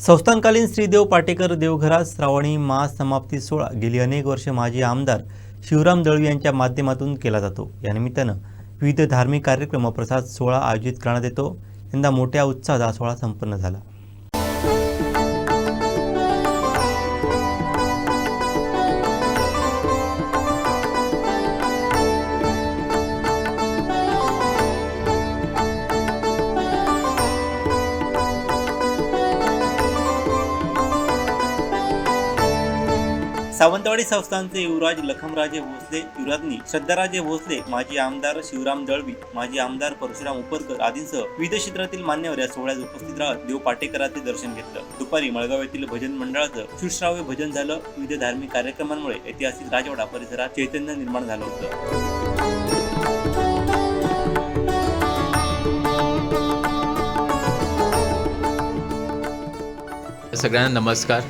संस्थानकालीन श्रीदेव पाटेकर देवघरात श्रावणी मास समाप्ती सोहळा गेली अनेक वर्ष माजी आमदार शिवराम दळवी यांच्या माध्यमातून केला जातो. या निमित्तानं विविध धार्मिक कार्यक्रम प्रसाद सोहळा आयोजित करण्यात येतो. यंदा मोठ्या उत्साहात हा सोहळा संपन्न झाला. सावंतवाडी संस्थानचे युवराज लखमराजे भोसले युवराज्ञी श्रद्धाराजे भोसले माजी आमदार शिवराम दळवी माजी आमदार परशुराम उपरकर आदींसह विविध क्षेत्रातील मान्यवर या सोहळ्यात उपस्थित राहत देव पाटेकरांचे दर्शन घेतलं. दुपारी मळगाव येथील भजन मंडळाचं सुश्राव्य भजन झालं. विविध धार्मिक कार्यक्रमांमुळे ऐतिहासिक राजवाडा परिसरात चैतन्य निर्माण झालं होतं. सगळ्यांना नमस्कार.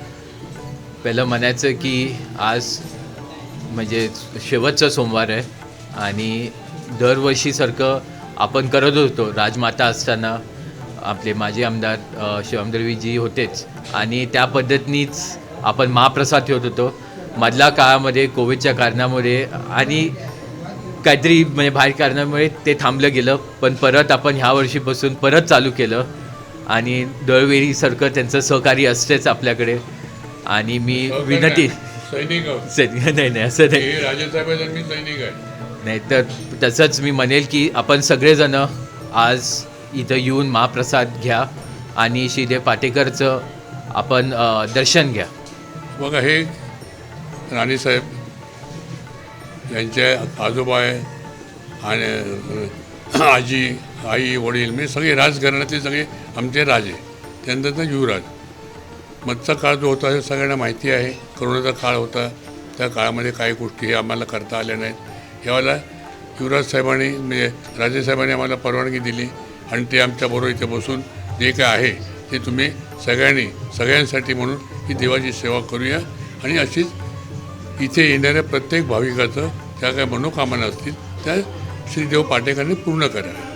पहिलं म्हणायचं की आज म्हणजे शेवटचा सोमवार आहे आणि दरवर्षीसारखं आपण करत होतो. राजमाता असताना आपले माजी आमदार अ, होतेच. आणि त्या पद्धतीनेच आपण महाप्रसाद ठेवत होतो. मधल्या काळामध्ये कोविडच्या कारणामुळे आणि काहीतरी म्हणजे बाहेर कारणामुळे ते थांबलं गेलं. पण परत आपण ह्या वर्षीपासून परत चालू केलं. आणि दरवेळीसारखं त्यांचं सहकार्य असतेच आपल्याकडे. आणि मी विनंती सैनिक नाही नाही असं नाही. मी सैनिक आहे. नाही तर तसंच मी म्हणेल की आपण सगळेजणं आज इथं येऊन महाप्रसाद घ्या आणि श्रीदेव पाटेकरचं आपण दर्शन घ्या. बघा हे राणीसाहेब यांचे आजोबा आहे आणि आजी आई वडील म्हणजे सगळे राजघराण्यातले सगळे आमचे राजे त्यानंतर युवराज. मधचा काळ जो होता हे सगळ्यांना माहिती आहे. करोनाचा काळ होता. त्या काळामध्ये काही गोष्टी हे आम्हाला करता आल्या नाहीत. यावाला युवराज साहेबांनी म्हणजे राजेसाहेबांनी आम्हाला परवानगी दिली आणि ते आमच्याबरोबर इथे बसून जे काय आहे ते तुम्ही सगळ्यांनी सगळ्यांसाठी म्हणून ही देवाची सेवा करूया. आणि अशीच इथे येणाऱ्या प्रत्येक भाविकाचं ज्या काही मनोकामना असतील त्या श्रीदेव पाटेकरांनी पूर्ण करा.